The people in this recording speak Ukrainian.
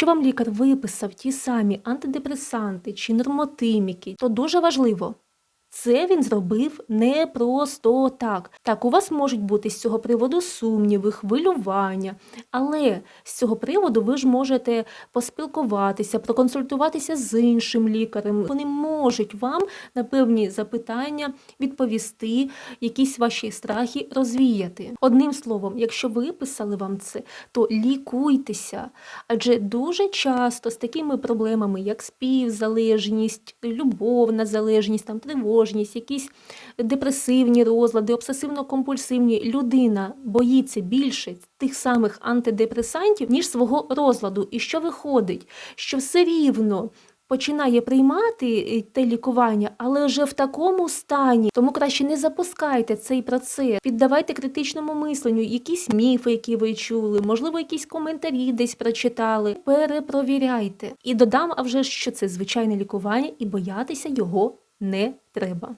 Якщо вам лікар виписав ті самі антидепресанти чи нормотиміки, то дуже важливо. Це він зробив не просто так. Так, у вас можуть бути з цього приводу сумніви, хвилювання, але з цього приводу ви ж можете поспілкуватися, проконсультуватися з іншим лікарем. Вони можуть вам на певні запитання відповісти, якісь ваші страхи розвіяти. Одним словом, якщо виписали вам це, то лікуйтеся. Адже дуже часто з такими проблемами, як співзалежність, любовна залежність, там тривожність, якісь депресивні розлади, обсесивно-компульсивні, людина боїться більше тих самих антидепресантів, ніж свого розладу. І що виходить? Що все рівно. Починає приймати е, те лікування, але вже в такому стані. Тому краще не запускайте цей процес, піддавайте критичному мисленню, якісь міфи, які ви чули, можливо, якісь коментарі десь прочитали. Перепровіряйте. І додам, а вже що це звичайне лікування, і боятися його не треба.